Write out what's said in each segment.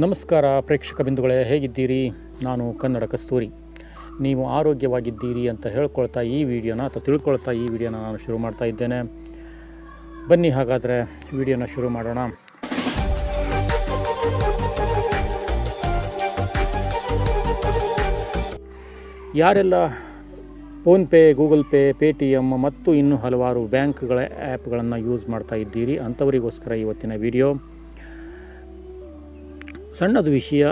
ನಮಸ್ಕಾರ ಪ್ರೇಕ್ಷಕ ಬಿಂದುಗಳೇ, ಹೇಗಿದ್ದೀರಿ? ನಾನು ಕನ್ನಡ ಕಸ್ತೂರಿ. ನೀವು ಆರೋಗ್ಯವಾಗಿದ್ದೀರಿ ಅಂತ ಹೇಳ್ಕೊಳ್ತಾ ಈ ವಿಡಿಯೋನ ಅಥವಾ ತಿಳ್ಕೊಳ್ತಾ ಈ ವಿಡಿಯೋನ ನಾನು ಶುರು ಮಾಡ್ತಾ ಇದ್ದೇನೆ. ಬನ್ನಿ ಹಾಗಾದರೆ ವಿಡಿಯೋನ ಶುರು ಮಾಡೋಣ. ಯಾರೆಲ್ಲ PhonePe Google Pay Paytm ಮತ್ತು ಇನ್ನೂ ಹಲವಾರು ಬ್ಯಾಂಕ್ಗಳ ಆ್ಯಪ್ಗಳನ್ನು ಯೂಸ್ ಮಾಡ್ತಾ ಇದ್ದೀರಿ ಅಂಥವರಿಗೋಸ್ಕರ ಇವತ್ತಿನ ವಿಡಿಯೋ. ಸಣ್ಣದು ವಿಷಯ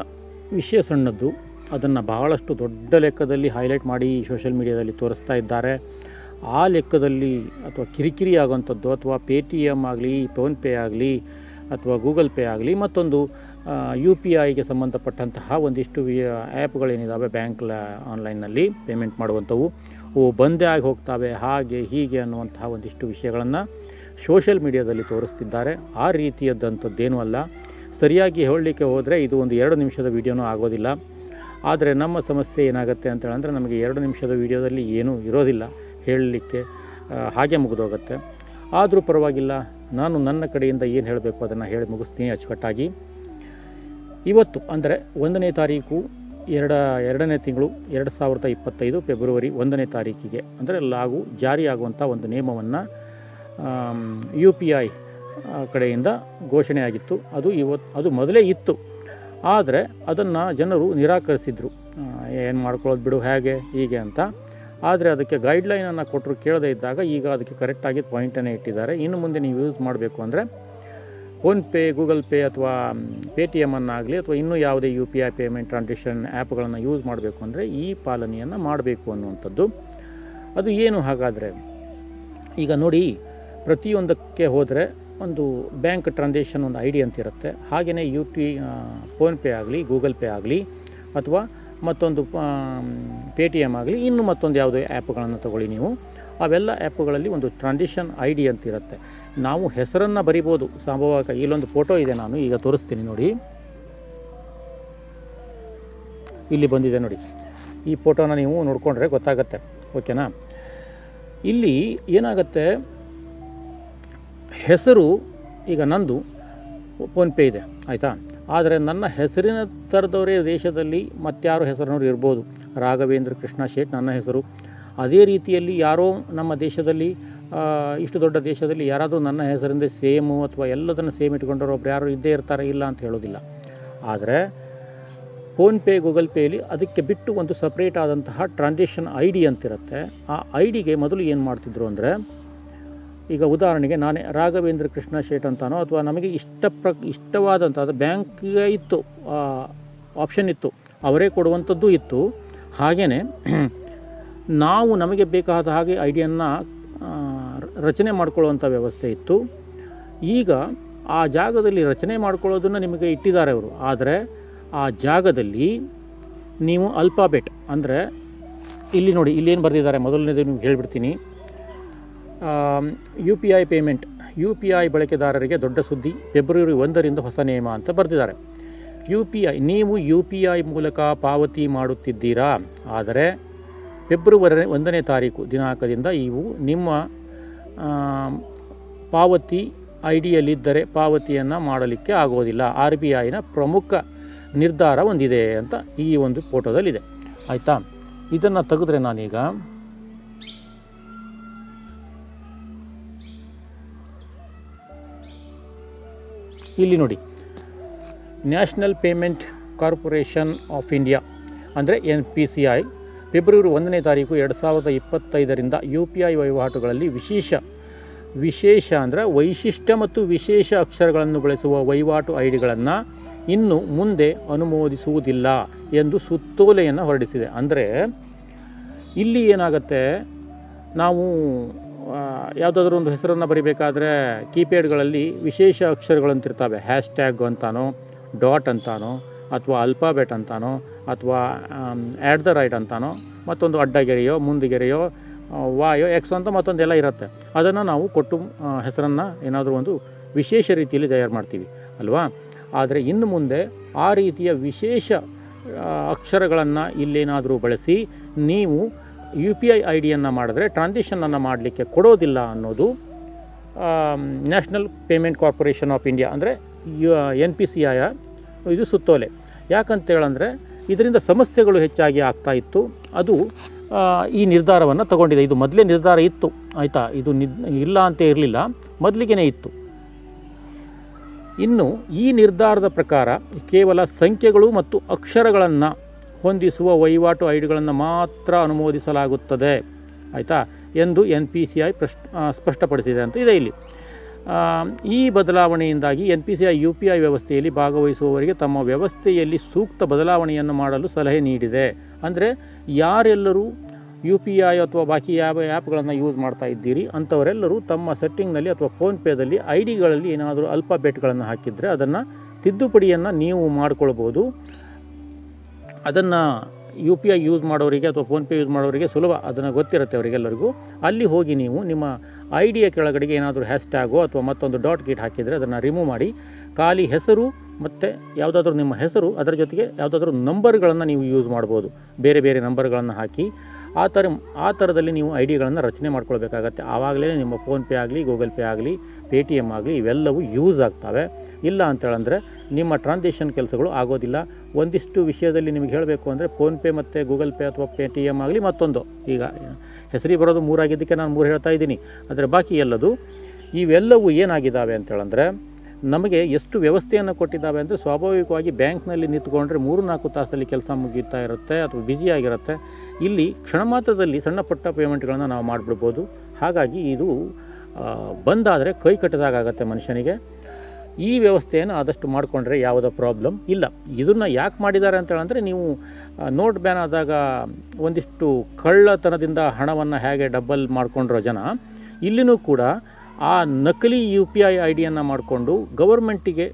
ವಿಷಯ ಸಣ್ಣದ್ದು. ಅದನ್ನು ಬಹಳಷ್ಟು ದೊಡ್ಡ ಲೆಕ್ಕದಲ್ಲಿ ಹೈಲೈಟ್ ಮಾಡಿ ಸೋಷಿಯಲ್ ಮೀಡಿಯಾದಲ್ಲಿ ತೋರಿಸ್ತಾ ಇದ್ದಾರೆ. ಆ ಲೆಕ್ಕದಲ್ಲಿ ಅಥವಾ ಕಿರಿಕಿರಿ ಆಗುವಂಥದ್ದು ಅಥವಾ ಪೇ ಟಿ ಎಂ ಆಗಲಿ, ಫೋನ್ಪೇ ಆಗಲಿ ಅಥವಾ ಗೂಗಲ್ ಪೇ ಆಗಲಿ ಮತ್ತೊಂದು ಯು ಪಿ ಐಗೆ ಸಂಬಂಧಪಟ್ಟಂತಹ ಒಂದಿಷ್ಟು ಆ್ಯಪ್ಗಳೇನಿದ್ದಾವೆ ಬ್ಯಾಂಕ್ ಆನ್ಲೈನ್ನಲ್ಲಿ ಪೇಮೆಂಟ್ ಮಾಡುವಂಥವು. ಓ ಬಂದೇ ಆಗಿ ಹೋಗ್ತವೆ, ಹಾಗೆ ಹೀಗೆ ಅನ್ನುವಂತಹ ಒಂದಿಷ್ಟು ವಿಷಯಗಳನ್ನು ಸೋಷಿಯಲ್ ಮೀಡಿಯಾದಲ್ಲಿ ತೋರಿಸ್ತಿದ್ದಾರೆ. ಆ ರೀತಿಯದ್ದಂಥದ್ದೇನೂ ಅಲ್ಲ. ಸರಿಯಾಗಿ ಹೇಳಲಿಕ್ಕೆ ಹೋದರೆ ಇದು ಒಂದು ಎರಡು ನಿಮಿಷದ ವೀಡಿಯೋನೂ ಆಗೋದಿಲ್ಲ. ಆದರೆ ನಮ್ಮ ಸಮಸ್ಯೆ ಏನಾಗುತ್ತೆ ಅಂತ ಹೇಳಿದ್ರೆ ನಮಗೆ ಎರಡು ನಿಮಿಷದ ವೀಡಿಯೋದಲ್ಲಿ ಏನೂ ಇರೋದಿಲ್ಲ. ಹೇಳಲಿಕ್ಕೆ ಹಾಗೆ ಮುಗಿದೋಗುತ್ತೆ. ಆದರೂ ಪರವಾಗಿಲ್ಲ, ನಾನು ನನ್ನ ಕಡೆಯಿಂದ ಏನು ಹೇಳಬೇಕು ಅದನ್ನು ಹೇಳಿ ಮುಗಿಸ್ತೀನಿ ಅಚ್ಚುಕಟ್ಟಾಗಿ. ಇವತ್ತು ಅಂದರೆ ಒಂದನೇ ತಾರೀಕು ಎರಡ, ಎರಡನೇ ತಿಂಗಳು ಎರಡು ಸಾವಿರದ ಇಪ್ಪತ್ತೈದು ಫೆಬ್ರವರಿ ಒಂದನೇ ತಾರೀಕಿಗೆ, ಅಂದರೆ ಲಾಗು ಜಾರಿಯಾಗುವಂಥ ಒಂದು ನಿಯಮವನ್ನು ಯು ಪಿ ಐ ಕಡೆಯಿಂದ ಘೋಷಣೆಯಾಗಿತ್ತು. ಅದು ಇವತ್ತು ಅದು ಮೊದಲೇ ಇತ್ತು. ಆದರೆ ಅದನ್ನು ಜನರು ನಿರಾಕರಿಸಿದರು. ಏನು ಮಾಡ್ಕೊಳ್ಳೋದು ಬಿಡು, ಹೇಗೆ, ಹೀಗೆ ಅಂತ. ಆದರೆ ಅದಕ್ಕೆ ಗೈಡ್ಲೈನನ್ನು ಕೊಟ್ಟರು ಕೇಳದೇ ಇದ್ದಾಗ ಈಗ ಅದಕ್ಕೆ ಕರೆಕ್ಟಾಗಿ ಪಾಯಿಂಟನ್ನೇ ಇಟ್ಟಿದ್ದಾರೆ. ಇನ್ನು ಮುಂದೆ ನೀವು ಯೂಸ್ ಮಾಡಬೇಕು ಅಂದರೆ ಫೋನ್ಪೇ ಗೂಗಲ್ ಪೇ ಅಥವಾ ಪೇ ಟಿ ಎಮ್ಮನ್ನಾಗಲಿ ಅಥವಾ ಇನ್ನೂ ಯಾವುದೇ U P I payment transaction ಆ್ಯಪ್ಗಳನ್ನು ಯೂಸ್ ಮಾಡಬೇಕು ಅಂದರೆ ಈ ಪಾಲನೆಯನ್ನು ಮಾಡಬೇಕು ಅನ್ನುವಂಥದ್ದು. ಅದು ಏನು ಹಾಗಾದರೆ, ಈಗ ನೋಡಿ, ಪ್ರತಿಯೊಂದಕ್ಕೆ ಹೋದರೆ ಒಂದು ಬ್ಯಾಂಕ್ ಟ್ರಾನ್ಸಾಕ್ಷನ್ ಒಂದು ಐ ಡಿ ಅಂತ ಇರುತ್ತೆ. ಹಾಗೆಯೇ ಯು ಪಿ ಫೋನ್ಪೇ ಆಗಲಿ, ಗೂಗಲ್ ಪೇ ಆಗಲಿ, ಅಥವಾ ಮತ್ತೊಂದು ಪೇ ಟಿ ಎಂ ಆಗಲಿ, ಇನ್ನು ಮತ್ತೊಂದು ಯಾವುದೇ ಆ್ಯಪ್ಗಳನ್ನು ತಗೊಳ್ಳಿ ನೀವು. ಅವೆಲ್ಲ ಆ್ಯಪ್ಗಳಲ್ಲಿ ಒಂದು ಟ್ರಾನ್ಸಾಕ್ಷನ್ ಐ ಡಿ ಅಂತಿರುತ್ತೆ ನಾವು ಹೆಸರನ್ನು ಬರಿಬೋದು. ಸಂಭವಕ ಇಲ್ಲೊಂದು ಫೋಟೋ ಇದೆ ನಾನು, ಈಗ ತೋರಿಸ್ತೀನಿ ನೋಡಿ. ಇಲ್ಲಿ ಬಂದಿದೆ ನೋಡಿ. ಈ ಫೋಟೋನ ನೀವು ನೋಡಿಕೊಂಡ್ರೆ ಗೊತ್ತಾಗತ್ತೆ. ಓಕೆನಾ? ಇಲ್ಲಿ ಏನಾಗುತ್ತೆ? ಹೆಸರು ಈಗ ನಂದು ಫೋನ್ಪೇ ಇದೆ, ಆಯಿತಾ? ಆದರೆ ನನ್ನ ಹೆಸರಿನ ಥರದವರೇ ದೇಶದಲ್ಲಿ ಮತ್ತಾರು ಹೆಸರಿನವ್ರು ಇರ್ಬೋದು. ರಾಘವೇಂದ್ರ ಕೃಷ್ಣ ಶೇಟ್ ನನ್ನ ಹೆಸರು. ಅದೇ ರೀತಿಯಲ್ಲಿ ಯಾರೋ ನಮ್ಮ ದೇಶದಲ್ಲಿ ಇಷ್ಟು ದೊಡ್ಡ ದೇಶದಲ್ಲಿ ಯಾರಾದರೂ ನನ್ನ ಹೆಸರಿಂದ ಸೇಮು ಅಥವಾ ಎಲ್ಲದನ್ನು ಸೇಮ್ ಇಟ್ಕೊಂಡವ್ರು ಒಬ್ರು ಯಾರು ಇದ್ದೇ ಇರ್ತಾರೆ, ಇಲ್ಲ ಅಂತ ಹೇಳೋದಿಲ್ಲ. ಆದರೆ ಫೋನ್ಪೇ, ಗೂಗಲ್ ಪೇಲಿ ಅದಕ್ಕೆ ಬಿಟ್ಟು ಒಂದು ಸಪ್ರೇಟ್ ಆದಂತಹ ಟ್ರಾನ್ಸಾಕ್ಷನ್ ಐ ಡಿ ಅಂತಿರುತ್ತೆ. ಆ ಐ ಡಿಗೆ ಮೊದಲು ಏನು ಮಾಡ್ತಿದ್ರು ಅಂದರೆ ಈಗ ಉದಾಹರಣೆಗೆ ನಾನೇ ರಾಘವೇಂದ್ರ ಕೃಷ್ಣ ಶೇಟ್ ಅಂತಾನೋ ಅಥವಾ ನಮಗೆ ಇಷ್ಟ ಪ್ರ ಇಷ್ಟವಾದಂಥ ಅದು ಬ್ಯಾಂಕ್ಗೆ ಇತ್ತು ಆಪ್ಷನ್ ಇತ್ತು, ಅವರೇ ಕೊಡುವಂಥದ್ದು ಇತ್ತು. ಹಾಗೆಯೇ ನಾವು ನಮಗೆ ಬೇಕಾದ ಹಾಗೆ ಐಡಿಯನ್ನು ರಚನೆ ಮಾಡ್ಕೊಳ್ಳುವಂಥ ವ್ಯವಸ್ಥೆ ಇತ್ತು. ಈಗ ಆ ಜಾಗದಲ್ಲಿ ರಚನೆ ಮಾಡ್ಕೊಳ್ಳೋದನ್ನು ನಿಮಗೆ ಇಟ್ಟಿದ್ದಾರೆ ಅವರು. ಆದರೆ ಆ ಜಾಗದಲ್ಲಿ ನೀವು ಅಲ್ಫಾಬೆಟ್ ಅಂದರೆ ಇಲ್ಲಿ ನೋಡಿ ಇಲ್ಲೇನು ಬರೆದಿದ್ದಾರೆ? ಮೊದಲನೇದು ನಿಮ್ಗೆ ಹೇಳ್ಬಿಡ್ತೀನಿ. U P I payment U P I ಬಳಕೆದಾರರಿಗೆ ದೊಡ್ಡ ಸುದ್ದಿ ಫೆಬ್ರವರಿ ಒಂದರಿಂದ ಹೊಸ ನಿಯಮ ಅಂತ ಬರೆದಿದ್ದಾರೆ. ಯು ಪಿ ಐ ನೀವು ಯು ಪಿ ಐ ಮೂಲಕ ಪಾವತಿ ಮಾಡುತ್ತಿದ್ದೀರಾ? ಆದರೆ ಫೆಬ್ರವರಿ ಒಂದನೇ ತಾರೀಕು ದಿನಾಂಕದಿಂದ ಇವು ನಿಮ್ಮ ಪಾವತಿ ಐ ಡಿಯಲ್ಲಿದ್ದರೆ ಪಾವತಿಯನ್ನು ಮಾಡಲಿಕ್ಕೆ ಆಗೋದಿಲ್ಲ ಆರ್ ಬಿ ಐನ ಪ್ರಮುಖ ನಿರ್ಧಾರ ಹೊಂದಿದೆ ಅಂತ ಈ ಒಂದು ಫೋಟೋದಲ್ಲಿದೆ. ಆಯಿತಾ? ಇದನ್ನು ತೆಗೆದ್ರೆ ನಾನೀಗ ಇಲ್ಲಿ ನೋಡಿ. National Payment Corporation of India ಅಂದರೆ N P C I February ಒಂದನೇ ತಾರೀಕು ಎರಡು ಸಾವಿರದ ಇಪ್ಪತ್ತೈದರಿಂದ ಯು ಪಿ ಐ ವಹಿವಾಟುಗಳಲ್ಲಿ ವಿಶೇಷ ವಿಶೇಷ ಅಂದರೆ ವೈಶಿಷ್ಟ್ಯ ಮತ್ತು ವಿಶೇಷ ಅಕ್ಷರಗಳನ್ನು ಬಳಸುವ ವಹಿವಾಟು ಐ ಡಿಗಳನ್ನು ಇನ್ನು ಮುಂದೆ ಅನುಮೋದಿಸುವುದಿಲ್ಲ ಎಂದು ಸುತ್ತೋಲೆಯನ್ನು ಹೊರಡಿಸಿದೆ. ಅಂದರೆ ಇಲ್ಲಿ ಏನಾಗುತ್ತೆ? ನಾವು ಯಾವುದಾದ್ರೂ ಒಂದು ಹೆಸರನ್ನು ಬರಿಬೇಕಾದ್ರೆ ಕೀಪ್ಯಾಡ್ಗಳಲ್ಲಿ ವಿಶೇಷ ಅಕ್ಷರಗಳಂತಿರ್ತವೆ. ಹ್ಯಾಶ್ ಟ್ಯಾಗ್ ಅಂತಾನೋ, ಡಾಟ್ ಅಂತಾನೋ, ಅಥವಾ ಅಲ್ಫಾಬೆಟ್ ಅಂತಾನೋ, ಅಥವಾ ಆ್ಯಟ್ ದ ರೈಟ್ ಅಂತಾನೋ, ಮತ್ತೊಂದು ಅಡ್ಡಗೆರೆಯೋ, ಮುಂದಿಗೆರೆಯೋ ಗೆರೆಯೋ ವಾಯೋ, ಎಕ್ಸ್ ಅಂತ ಮತ್ತೊಂದೆಲ್ಲ ಇರುತ್ತೆ. ಅದನ್ನು ನಾವು ಕೊಟ್ಟು ಹೆಸರನ್ನು ಏನಾದರೂ ಒಂದು ವಿಶೇಷ ರೀತಿಯಲ್ಲಿ ತಯಾರು ಮಾಡ್ತೀವಿ, ಅಲ್ವಾ? ಆದರೆ ಇನ್ನು ಮುಂದೆ ಆ ರೀತಿಯ ವಿಶೇಷ ಅಕ್ಷರಗಳನ್ನು ಇಲ್ಲೇನಾದರೂ ಬಳಸಿ, ನೀವು ಯು ಪಿ ಐ ಐ ಡಿಯನ್ನು ಮಾಡಿದ್ರೆ ಟ್ರಾನ್ಸಾಕ್ಷನನ್ನು ಮಾಡಲಿಕ್ಕೆ ಕೊಡೋದಿಲ್ಲ ಅನ್ನೋದು National Payment Corporation of India ಅಂದರೆ ಯು ಎನ್ ಪಿ ಸಿ ಐಯ ಇದು ಸುತ್ತೋಲೆ. ಯಾಕಂತೇಳಂದರೆ ಇದರಿಂದ ಸಮಸ್ಯೆಗಳು ಹೆಚ್ಚಾಗಿ ಆಗ್ತಾ ಇತ್ತು. ಅದು ಈ ನಿರ್ಧಾರವನ್ನು ತಗೊಂಡಿದೆ. ಇದು ಮೊದಲೇ ನಿರ್ಧಾರ ಇತ್ತು. ಆಯಿತಾ? ಇದು ನಿದ್, ಇಲ್ಲ ಅಂತ ಇರಲಿಲ್ಲ. ಮೊದಲಿಗೆ ಇತ್ತು. ಇನ್ನು ಈ ನಿರ್ಧಾರದ ಪ್ರಕಾರ ಕೇವಲ ಸಂಖ್ಯೆಗಳು ಮತ್ತು ಅಕ್ಷರಗಳನ್ನು ಹೊಂದಿಸುವ ವಹಿವಾಟು ಐ ಡಿಗಳನ್ನು ಮಾತ್ರ ಅನುಮೋದಿಸಲಾಗುತ್ತದೆ. ಆಯಿತಾ? ಎಂದು ಎನ್ ಪಿ ಸಿ ಐ ಪ್ರಶ್ ಸ್ಪಷ್ಟಪಡಿಸಿದೆ ಅಂತ ಇದೆ ಇಲ್ಲಿ. ಈ ಬದಲಾವಣೆಯಿಂದಾಗಿ N P C I U P I ವ್ಯವಸ್ಥೆಯಲ್ಲಿ ಭಾಗವಹಿಸುವವರಿಗೆ ತಮ್ಮ ವ್ಯವಸ್ಥೆಯಲ್ಲಿ ಸೂಕ್ತ ಬದಲಾವಣೆಯನ್ನು ಮಾಡಲು ಸಲಹೆ ನೀಡಿದೆ. ಅಂದರೆ ಯಾರೆಲ್ಲರೂ ಯು ಪಿ ಐ ಅಥವಾ ಬಾಕಿ ಯಾವ ಆ್ಯಪ್ಗಳನ್ನು ಯೂಸ್ ಮಾಡ್ತಾ ಇದ್ದೀರಿ, ಅಂಥವರೆಲ್ಲರೂ ತಮ್ಮ ಸೆಟ್ಟಿಂಗ್ನಲ್ಲಿ ಅಥವಾ ಫೋನ್ಪೇದಲ್ಲಿ ಐ ಡಿಗಳಲ್ಲಿ ಏನಾದರೂ ಅಲ್ಫಾಬೆಟ್ಗಳನ್ನು ಹಾಕಿದರೆ ಅದನ್ನು ತಿದ್ದುಪಡಿಯನ್ನು ನೀವು ಮಾಡ್ಕೊಳ್ಬೋದು. ಅದನ್ನು ಯು ಪಿ ಐ ಯೂಸ್ ಮಾಡೋರಿಗೆ ಅಥವಾ ಫೋನ್ಪೇ ಯೂಸ್ ಮಾಡೋರಿಗೆ ಸುಲಭ. ಅದನ್ನು ಗೊತ್ತಿರುತ್ತೆ ಅವರಿಗೆಲ್ಲರಿಗೂ. ಅಲ್ಲಿ ಹೋಗಿ ನೀವು ನಿಮ್ಮ ಐ ಕೆಳಗಡೆಗೆ ಏನಾದರೂ ಹ್ಯಾಶ್ಟ್ಯಾಗು ಅಥವಾ ಮತ್ತೊಂದು ಡಾಟ್ ಗೀಟ್ ಹಾಕಿದರೆ ಅದನ್ನು ರಿಮೂವ್ ಮಾಡಿ. ಖಾಲಿ ಹೆಸರು ಮತ್ತು ಯಾವುದಾದ್ರೂ ನಿಮ್ಮ ಹೆಸರು, ಅದರ ಜೊತೆಗೆ ಯಾವುದಾದ್ರೂ ನಂಬರ್ಗಳನ್ನು ನೀವು ಯೂಸ್ ಮಾಡ್ಬೋದು. ಬೇರೆ ಬೇರೆ ನಂಬರ್ಗಳನ್ನು ಹಾಕಿ. ಆ ಥರ, ಆ ಥರದಲ್ಲಿ ನೀವು ಐ ಡಿಗಳನ್ನು ರಚನೆ ಮಾಡ್ಕೊಳ್ಬೇಕಾಗತ್ತೆ. ಆವಾಗಲೇ ನಿಮ್ಮ ಫೋನ್ಪೇ ಆಗಲಿ, ಗೂಗಲ್ ಪೇ ಆಗಲಿ ಪೇ ಆಗಲಿ, ಇವೆಲ್ಲವೂ ಯೂಸ್ ಆಗ್ತವೆ. ಇಲ್ಲ ಅಂತೇಳಂದರೆ ನಿಮ್ಮ ಟ್ರಾನ್ಸಾಕ್ಷನ್ ಕೆಲಸಗಳು ಆಗೋದಿಲ್ಲ. ಒಂದಿಷ್ಟು ವಿಷಯದಲ್ಲಿ ನಿಮಗೆ ಹೇಳಬೇಕು ಅಂದರೆ ಫೋನ್ಪೇ ಮತ್ತು ಗೂಗಲ್ ಪೇ ಅಥವಾ ಪೇ ಟಿ ಎಂ ಆಗಲಿ ಮತ್ತೊಂದು. ಈಗ ಹೆಸರಿಗೆ ಬರೋದು ಮೂರಾಗಿದ್ದಕ್ಕೆ ನಾನು ಮೂರು ಹೇಳ್ತಾ ಇದ್ದೀನಿ. ಆದರೆ ಬಾಕಿ ಎಲ್ಲದು, ಇವೆಲ್ಲವೂ ಏನಾಗಿದ್ದಾವೆ ಅಂತೇಳಂದರೆ ನಮಗೆ ಎಷ್ಟು ವ್ಯವಸ್ಥೆಯನ್ನು ಕೊಟ್ಟಿದ್ದಾವೆ ಅಂದರೆ ಸ್ವಾಭಾವಿಕವಾಗಿ ಬ್ಯಾಂಕ್ನಲ್ಲಿ ನಿಂತ್ಕೊಂಡ್ರೆ ಮೂರು ನಾಲ್ಕು ತಾಸಲ್ಲಿ ಕೆಲಸ ಮುಗೀತಾ ಇರುತ್ತೆ ಅಥವಾ ಬ್ಯುಸಿಯಾಗಿರುತ್ತೆ ಇಲ್ಲಿ ಕ್ಷಣ ಮಾತ್ರದಲ್ಲಿ ಸಣ್ಣ ಪುಟ್ಟ ಪೇಮೆಂಟ್ಗಳನ್ನು ನಾವು ಮಾಡಿಬಿಡ್ಬೋದು. ಹಾಗಾಗಿ ಇದು ಬಂದಾದರೆ ಕೈ ಕಟ್ಟಿದಾಗತ್ತೆ ಮನುಷ್ಯನಿಗೆ. ಈ ವ್ಯವಸ್ಥೆಯನ್ನು ಆದಷ್ಟು ಮಾಡಿಕೊಂಡ್ರೆ ಯಾವುದೋ ಪ್ರಾಬ್ಲಮ್ ಇಲ್ಲ. ಇದನ್ನು ಯಾಕೆ ಮಾಡಿದ್ದಾರೆ ಅಂತ ಹೇಳಂದರೆ ನೀವು ನೋಟ್ ಬ್ಯಾನ್ ಆದಾಗ ಒಂದಿಷ್ಟು ಕಳ್ಳತನದಿಂದ ಹಣವನ್ನು ಹೇಗೆ ಡಬ್ಬಲ್ ಮಾಡಿಕೊಂಡ್ರೋ ಜನ, ಇಲ್ಲಿನೂ ಕೂಡ ಆ ನಕಲಿ ಯು ಪಿ ಐ ಐ ಡಿಯನ್ನು ಮಾಡಿಕೊಂಡು ಗೌರ್ಮೆಂಟಿಗೆ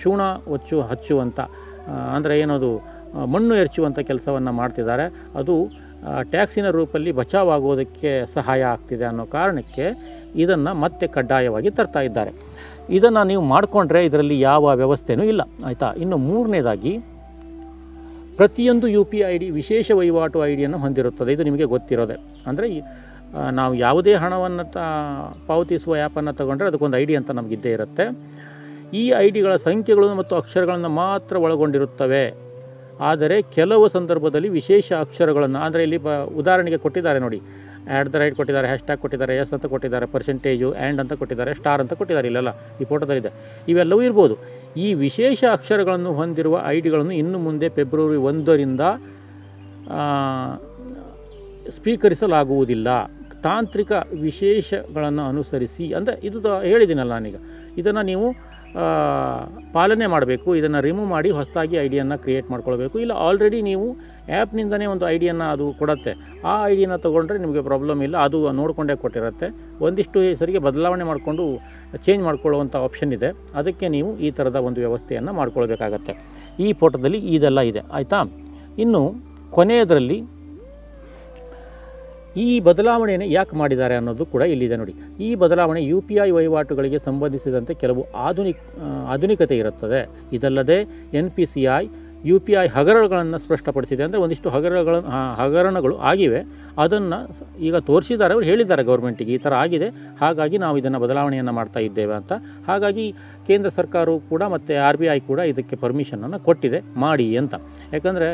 ಚೂಣ ಒಚ್ಚು ಹಚ್ಚುವಂಥ ಅಂದರೆ ಏನದು ಮಣ್ಣು ಎರಚುವಂಥ ಕೆಲಸವನ್ನು ಮಾಡ್ತಿದ್ದಾರೆ. ಅದು ಟ್ಯಾಕ್ಸಿನ ರೂಪಲ್ಲಿ ಬಚಾವಾಗೋದಕ್ಕೆ ಸಹಾಯ ಆಗ್ತಿದೆ ಅನ್ನೋ ಕಾರಣಕ್ಕೆ ಇದನ್ನು ಮತ್ತೆ ಕಡ್ಡಾಯವಾಗಿ ತರ್ತಾ ಇದ್ದಾರೆ. ಇದನ್ನು ನೀವು ಮಾಡಿಕೊಂಡ್ರೆ ಇದರಲ್ಲಿ ಯಾವ ವ್ಯವಸ್ಥೆನೂ ಇಲ್ಲ. ಆಯಿತಾ? ಇನ್ನು ಮೂರನೇದಾಗಿ, ಪ್ರತಿಯೊಂದು ಯು ಪಿ ಐ ಡಿ ವಿಶೇಷ ವಹಿವಾಟು ಐ ಡಿಯನ್ನು ಹೊಂದಿರುತ್ತದೆ. ಇದು ನಿಮಗೆ ಗೊತ್ತಿರೋದೆ. ಅಂದರೆ ನಾವು ಯಾವುದೇ ಹಣವನ್ನು ತ, ಪಾವತಿಸುವ ಆ್ಯಪನ್ನು ತಗೊಂಡ್ರೆ ಅದಕ್ಕೊಂದು ಐ ಡಿ ಅಂತ ನಮಗಿದ್ದೇ ಇರುತ್ತೆ. ಈ ಐ ಡಿಗಳ ಸಂಖ್ಯೆಗಳು ಮತ್ತು ಅಕ್ಷರಗಳನ್ನು ಮಾತ್ರ ಒಳಗೊಂಡಿರುತ್ತವೆ. ಆದರೆ ಕೆಲವು ಸಂದರ್ಭದಲ್ಲಿ ವಿಶೇಷ ಅಕ್ಷರಗಳನ್ನು, ಅಂದರೆ ಇಲ್ಲಿ ಬ ಉದಾಹರಣೆಗೆ ಕೊಟ್ಟಿದ್ದಾರೆ ನೋಡಿ ಆ್ಯಟ್ ದ ರೈಟ್ ಕೊಟ್ಟಿದ್ದಾರೆ ಹ್ಯಾಶ್ಟ್ಯಾಗ್ ಕೊಟ್ಟಿದ್ದಾರೆ ಎಸ್ ಅಂತ ಕೊಟ್ಟಿದ್ದಾರೆ ಪರ್ಸೆಂಟೇಜು ಆ್ಯಂಡ್ ಅಂತ ಕೊಟ್ಟಿದ್ದಾರೆ ಸ್ಟಾರ್ ಅಂತ ಕೊಟ್ಟಿದ್ದಾರೆ ಇಲ್ಲೆಲ್ಲ ಈ ಫೋಟೋದಲ್ಲಿದೆ ಇವೆಲ್ಲವೂ ಇರ್ಬೋದು. ಈ ವಿಶೇಷ ಅಕ್ಷರಗಳನ್ನು ಹೊಂದಿರುವ ಐ ಡಿಗಳನ್ನು ಇನ್ನು ಮುಂದೆ ಫೆಬ್ರವರಿ ಒಂದರಿಂದ ಸ್ವೀಕರಿಸಲಾಗುವುದಿಲ್ಲ. ತಾಂತ್ರಿಕ ವಿಶೇಷಗಳನ್ನು ಅನುಸರಿಸಿ, ಅಂದರೆ ಇದು ಹೇಳಿದ್ದೀನಲ್ಲ ನಾನೀಗ. ಇದನ್ನು ನೀವು ಪಾಲನೆ ಮಾಡಬೇಕು, ಇದನ್ನು ರಿಮೂವ್ ಮಾಡಿ ಹೊಸದಾಗಿ ಐ ಡಿಯನ್ನು ಕ್ರಿಯೇಟ್ ಮಾಡ್ಕೊಳ್ಬೇಕು. ಇಲ್ಲ ಆಲ್ರೆಡಿ ನೀವು ಆ್ಯಪ್ನಿಂದನೇ ಒಂದು ಐಡಿಯನ್ನು ಡಿಯನ್ನು ಅದು ಕೊಡುತ್ತೆ. ಆ ಐಡಿಯನ್ನು ತೊಗೊಂಡ್ರೆ ನಿಮಗೆ ಪ್ರಾಬ್ಲಮ್ ಇಲ್ಲ, ಅದು ನೋಡಿಕೊಂಡೇ ಕೊಟ್ಟಿರುತ್ತೆ. ಒಂದಿಷ್ಟು ಸರಿಗೆ ಬದಲಾವಣೆ ಮಾಡಿಕೊಂಡು ಚೇಂಜ್ ಮಾಡ್ಕೊಳ್ಳುವಂಥ ಆಪ್ಷನ್ ಇದೆ. ಅದಕ್ಕೆ ನೀವು ಈ ಥರದ ಒಂದು ವ್ಯವಸ್ಥೆಯನ್ನು ಮಾಡ್ಕೊಳ್ಬೇಕಾಗತ್ತೆ. ಈ ಫೋಟೋದಲ್ಲಿ ಇದೆಲ್ಲ ಇದೆ, ಆಯಿತಾ? ಇನ್ನು ಕೊನೆಯದರಲ್ಲಿ ಈ ಬದಲಾವಣೆಯನ್ನು ಯಾಕೆ ಮಾಡಿದ್ದಾರೆ ಅನ್ನೋದು ಕೂಡ ಇಲ್ಲಿದೆ ನೋಡಿ. ಈ ಬದಲಾವಣೆ ಯು ಪಿ ಐ ವಹಿವಾಟುಗಳಿಗೆ ಸಂಬಂಧಿಸಿದಂತೆ ಕೆಲವು ಆಧುನಿಕ ಆಧುನಿಕತೆ ಇರುತ್ತದೆ. ಇದಲ್ಲದೆ N P C I U P I ಹಗರಣಗಳನ್ನು ಸ್ಪಷ್ಟಪಡಿಸಿದೆ. ಅಂದರೆ ಒಂದಿಷ್ಟು ಹಗರಣಗಳು ಹಗರಣಗಳು ಆಗಿವೆ. ಅದನ್ನು ಈಗ ತೋರಿಸಿದ್ದಾರೆ. ಅವರು ಹೇಳಿದ್ದಾರೆ ಗೌರ್ಮೆಂಟಿಗೆ ಈ ಥರ ಆಗಿದೆ. ಹಾಗಾಗಿ ನಾವು ಇದನ್ನು ಬದಲಾವಣೆಯನ್ನು ಮಾಡ್ತಾ ಇದ್ದೇವೆ ಅಂತ. ಹಾಗಾಗಿ ಕೇಂದ್ರ ಸರ್ಕಾರವು ಕೂಡ ಮತ್ತು ಆರ್ ಬಿ ಐ ಕೂಡ ಇದಕ್ಕೆ ಪರ್ಮಿಷನನ್ನು ಕೊಟ್ಟಿದೆ. ಮಾಡಿ ಅಂತ. ಯಾಕಂದರೆ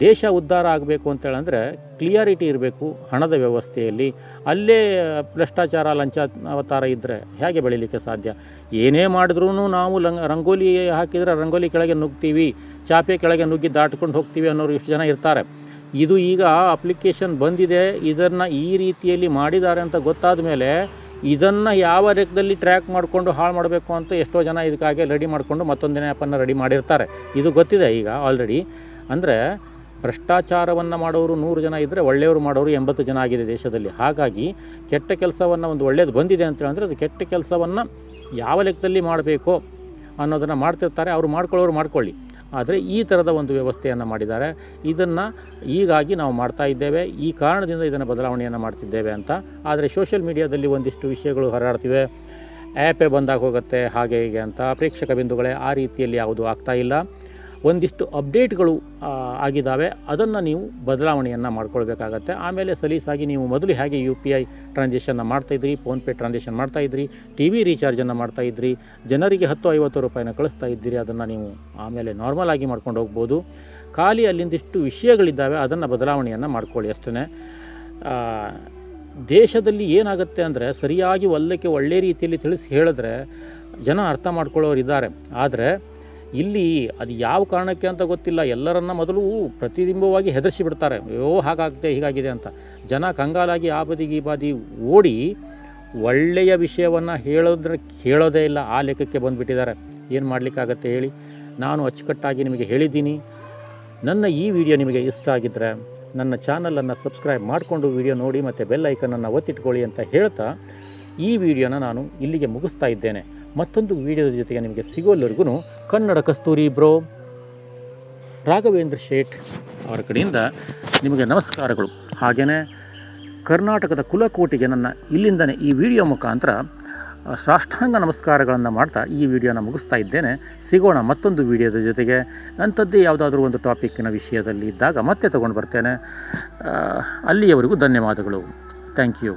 ದೇಶ ಉದ್ಧಾರ ಆಗಬೇಕು ಅಂತೇಳಂದರೆ ಕ್ಲಿಯಾರಿಟಿ ಇರಬೇಕು ಹಣದ ವ್ಯವಸ್ಥೆಯಲ್ಲಿ. ಅಲ್ಲೇ ಭ್ರಷ್ಟಾಚಾರ ಲಂಚ ಅವತಾರ ಇದ್ದರೆ ಹೇಗೆ ಬೆಳೀಲಿಕ್ಕೆ ಸಾಧ್ಯ? ಏನೇ ಮಾಡಿದ್ರೂ ನಾವು ಲಂಗ, ರಂಗೋಲಿ ಹಾಕಿದರೆ ರಂಗೋಲಿ ಕೆಳಗೆ ನುಗ್ತೀವಿ ಚಾಪೆ ಕೆಳಗೆ ನುಗ್ಗಿ ದಾಟ್ಕೊಂಡು ಹೋಗ್ತೀವಿ ಅನ್ನೋರು ಇಷ್ಟು ಜನ ಇರ್ತಾರೆ. ಇದು ಈಗ ಅಪ್ಲಿಕೇಶನ್ ಬಂದಿದೆ, ಇದನ್ನು ಈ ರೀತಿಯಲ್ಲಿ ಮಾಡಿದ್ದಾರೆ ಅಂತ ಗೊತ್ತಾದ ಮೇಲೆ ಇದನ್ನು ಯಾವ ಲೆಕ್ಕದಲ್ಲಿ ಟ್ರ್ಯಾಕ್ ಮಾಡಿಕೊಂಡು ಹಾಳು ಮಾಡಬೇಕು ಅಂತ ಎಷ್ಟೋ ಜನ ಇದಕ್ಕಾಗೆ ರೆಡಿ ಮಾಡಿಕೊಂಡು ಮತ್ತೊಂದಿನ ಆ್ಯಪನ್ನು ರೆಡಿ ಮಾಡಿರ್ತಾರೆ. ಇದು ಗೊತ್ತಿದೆ ಈಗ ಆಲ್ರೆಡಿ. ಅಂದರೆ ಭ್ರಷ್ಟಾಚಾರವನ್ನು ಮಾಡೋರು ನೂರು ಜನ ಇದ್ದರೆ ಒಳ್ಳೆಯವರು ಮಾಡೋರು ಎಂಬತ್ತು ಜನ ಆಗಿದೆ ದೇಶದಲ್ಲಿ. ಹಾಗಾಗಿ ಕೆಟ್ಟ ಕೆಲಸವನ್ನು ಒಂದು ಒಳ್ಳೆಯದು ಬಂದಿದೆ ಅಂತ ಹೇಳಿದ್ರೆ ಅದು ಕೆಟ್ಟ ಕೆಲಸವನ್ನು ಯಾವ ಲೆಕ್ಕದಲ್ಲಿ ಮಾಡಬೇಕೋ ಅನ್ನೋದನ್ನು ಮಾಡ್ತಿರ್ತಾರೆ, ಅವರು ಮಾಡ್ಕೊಳ್ಳೋರು ಮಾಡ್ಕೊಳ್ಳಿ. ಆದರೆ ಈ ಥರದ ಒಂದು ವ್ಯವಸ್ಥೆಯನ್ನು ಮಾಡಿದ್ದಾರೆ. ಇದನ್ನು ಈಗಾಗಿ ನಾವು ಮಾಡ್ತಾ ಇದ್ದೇವೆ. ಈ ಕಾರಣದಿಂದ ಇದನ್ನು ಬದಲಾವಣೆಯನ್ನು ಮಾಡ್ತಿದ್ದೇವೆ ಅಂತ. ಆದರೆ ಸೋಷಿಯಲ್ ಮೀಡಿಯಾದಲ್ಲಿ ಒಂದಿಷ್ಟು ವಿಷಯಗಳು ಹರಡ್ತಿವೆ. ಆ್ಯಪೇ ಬಂದಾಗ ಹೋಗುತ್ತೆ, ಹಾಗೆ ಹೀಗೆ ಅಂತ. ಪ್ರೇಕ್ಷಕ ಬಿಂದುಗಳೇ ಆ ರೀತಿಯಲ್ಲಿ ಯಾವುದು ಆಗ್ತಾ ಇಲ್ಲ. ಒಂದಿಷ್ಟು ಅಪ್ಡೇಟ್ಗಳು ಆಗಿದ್ದಾವೆ. ಅದನ್ನು ನೀವು ಬದಲಾವಣೆಯನ್ನು ಮಾಡ್ಕೊಳ್ಬೇಕಾಗತ್ತೆ. ಆಮೇಲೆ ಸಲೀಸಾಗಿ ನೀವು ಮೊದಲು ಹೇಗೆ ಯು ಪಿ ಐ ಟ್ರಾನ್ಸಾಕ್ಷನ್ನ ಮಾಡ್ತಾಯಿದ್ರಿ ಫೋನ್ಪೇ ಟ್ರಾನ್ಸಾಕ್ಷನ್ ಮಾಡ್ತಾಯಿದ್ರಿ ಟಿ ವಿ ರೀಚಾರ್ಜನ್ನು ಮಾಡ್ತಾಯಿದ್ರಿ ಜನರಿಗೆ ಹತ್ತು ಐವತ್ತು ರೂಪಾಯಿನ ಕಳಿಸ್ತಾ ಇದ್ದೀರಿ, ಅದನ್ನು ನೀವು ಆಮೇಲೆ ನಾರ್ಮಲ್ ಆಗಿ ಮಾಡ್ಕೊಂಡು ಹೋಗ್ಬೋದು. ಖಾಲಿ ಅಲ್ಲಿಂದಿಷ್ಟು ವಿಷಯಗಳಿದ್ದಾವೆ, ಅದನ್ನು ಬದಲಾವಣೆಯನ್ನು ಮಾಡ್ಕೊಳ್ಳಿ ಅಷ್ಟೇ ದೇಶದಲ್ಲಿ ಏನಾಗುತ್ತೆ ಅಂದರೆ ಸರಿಯಾಗಿ ಒಲ್ಲಕ್ಕೆ ಒಳ್ಳೆ ರೀತಿಯಲ್ಲಿ ತಿಳಿಸಿ ಹೇಳಿದ್ರೆ ಜನ ಅರ್ಥ ಮಾಡ್ಕೊಳ್ಳೋರು ಇದ್ದಾರೆ ಆದರೆ ಇಲ್ಲಿ ಅದು ಯಾವ ಕಾರಣಕ್ಕೆ ಅಂತ ಗೊತ್ತಿಲ್ಲ. ಎಲ್ಲರನ್ನ ಮೊದಲು ಪ್ರತಿಬಿಂಬವಾಗಿ ಹೆದರಿಸಿ ಬಿಡ್ತಾರೆ. ಅಯ್ಯೋ ಹಾಗಾಗಿದೆ ಹೀಗಾಗಿದೆ ಅಂತ. ಜನ ಕಂಗಾಲಾಗಿ ಆ ಬದಿಗೆ ಈ ಬಾದಿ ಓಡಿ ಒಳ್ಳೆಯ ವಿಷಯವನ್ನು ಹೇಳೋದ್ರ ಕೇಳೋದೇ ಇಲ್ಲ. ಆ ಲೆಕ್ಕಕ್ಕೆ ಬಂದುಬಿಟ್ಟಿದ್ದಾರೆ. ಏನು ಮಾಡಲಿಕ್ಕಾಗತ್ತೆ ಹೇಳಿ? ನಾನು ಅಚ್ಚುಕಟ್ಟಾಗಿ ನಿಮಗೆ ಹೇಳಿದ್ದೀನಿ. ನನ್ನ ಈ ವಿಡಿಯೋ ನಿಮಗೆ ಇಷ್ಟ ಆಗಿದ್ದರೆ ನನ್ನ ಚಾನಲನ್ನು ಸಬ್ಸ್ಕ್ರೈಬ್ ಮಾಡಿಕೊಂಡು ವಿಡಿಯೋ ನೋಡಿ ಮತ್ತು ಬೆಲ್ ಐಕನನ್ನು ಒತ್ತಿಟ್ಕೊಳ್ಳಿ ಅಂತ ಹೇಳ್ತಾ ಈ ವಿಡಿಯೋನ ನಾನು ಇಲ್ಲಿಗೆ ಮುಗಿಸ್ತಾ ಇದ್ದೇನೆ. ಮತ್ತೊಂದು ವಿಡಿಯೋದ ಜೊತೆಗೆ ನಿಮಗೆ ಸಿಗೋಲ್ಲರಿಗೂ ಕನ್ನಡ ಕಸ್ತೂರಿ ಬ್ರೋ, ರಾಘವೇಂದ್ರ ಶೇಟ್ ಅವರ ಕಡೆಯಿಂದ ನಿಮಗೆ ನಮಸ್ಕಾರಗಳು. ಹಾಗೆಯೇ ಕರ್ನಾಟಕದ ಕುಲಕೋಟಿಗೆ ನನ್ನ ಇಲ್ಲಿಂದನೇ ಈ ವಿಡಿಯೋ ಮುಖಾಂತರ ಸಾಷ್ಟಾಂಗ ನಮಸ್ಕಾರಗಳನ್ನು ಮಾಡ್ತಾ ಈ ವಿಡಿಯೋನ ಮುಗಿಸ್ತಾ ಇದ್ದೇನೆ. ಸಿಗೋಣ ಮತ್ತೊಂದು ವಿಡಿಯೋದ ಜೊತೆಗೆ. ಅಂಥದ್ದೇ ಯಾವುದಾದ್ರೂ ಒಂದು ಟಾಪಿಕ್ಕಿನ ವಿಷಯದಲ್ಲಿ ಇದ್ದಾಗ ಮತ್ತೆ ತೊಗೊಂಡು ಬರ್ತೇನೆ. ಅಲ್ಲಿಯವರೆಗೂ ಧನ್ಯವಾದಗಳು. Thank you.